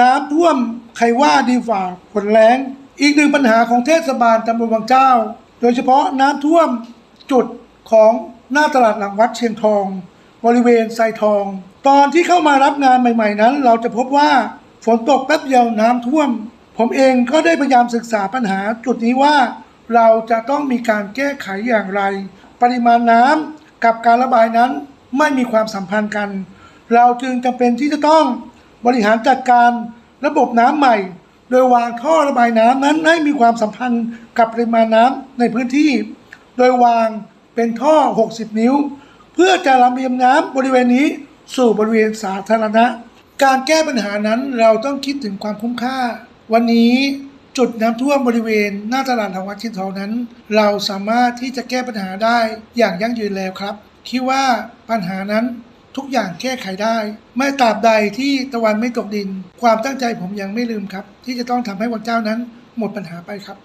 น้ำท่วมใครว่าดีฝ่าฝนแรงอีกหนึ่งปัญหาของเทศบาลตำบลวังเจ้า โดยเฉพาะน้ำท่วมจุดของหน้าตลาดหลังวัดเชียงทอง บริเวณไซทอง ตอนที่เข้ามารับงานใหม่ ๆ นั้น เราจะพบว่าฝนตกแป๊บเดียวน้ำท่วม ผมเองก็ได้พยายามศึกษาปัญหาจุดนี้ว่า เราจะต้องมีการแก้ไขอย่างไร ปริมาณน้ำกับการระบายนั้นไม่มีความสัมพันธ์กัน เราจึงจำเป็นที่จะต้อง บริหารจัดการระบบน้ำใหม่ โดยวางท่อระบายน้ำนั้นให้มีความสัมพันธ์กับปริมาณน้ำในพื้นที่ โดยวางเป็นท่อ 60 นิ้ว เพื่อจะลำเลียงน้ำบริเวณนี้สู่บริเวณสาธารณะ การแก้ปัญหานั้นเราต้องคิดถึงความคุ้มค่า วันนี้จุดน้ำท่วมบริเวณหน้าตลาดทางวัดชินทองนั้น เราสามารถที่จะแก้ปัญหาได้อย่างยั่งยืนแล้วครับ คิดว่าปัญหานั้น ทุกอย่างแก้ไขได้ ไม่ตราบใดที่ตะวันไม่ตกดิน ความตั้งใจผมยังไม่ลืมครับ ที่จะต้องทำให้วังเจ้านั้นหมดปัญหาไปครับ